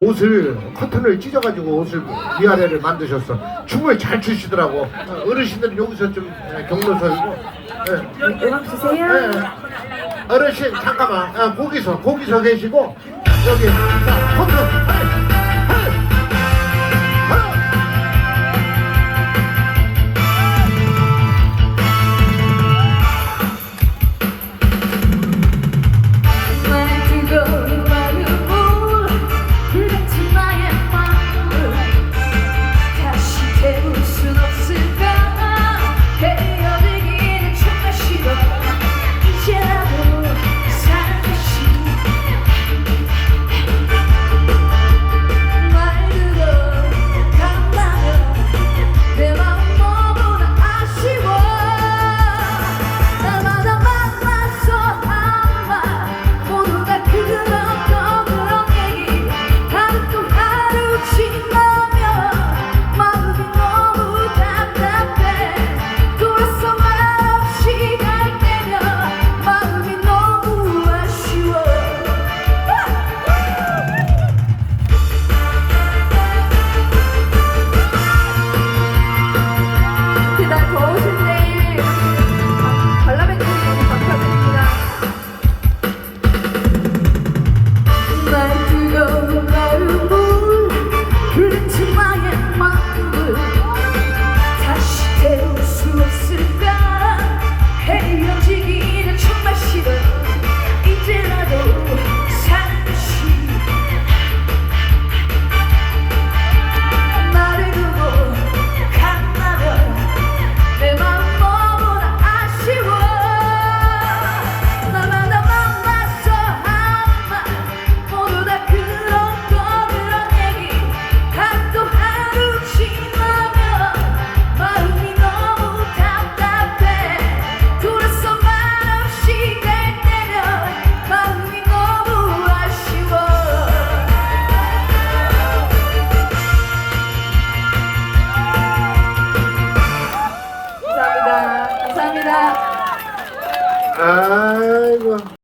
옷을 커튼을 찢어가지고 옷을 위아래를 만드셨어. 춤을 잘 추시더라고. 어르신들 여기서 좀 예, 경로서이고. 음악 예. 주세요. 예, 예. 어르신 잠깐만 아, 거기서 거기서 계시고 여기. 자. Ay,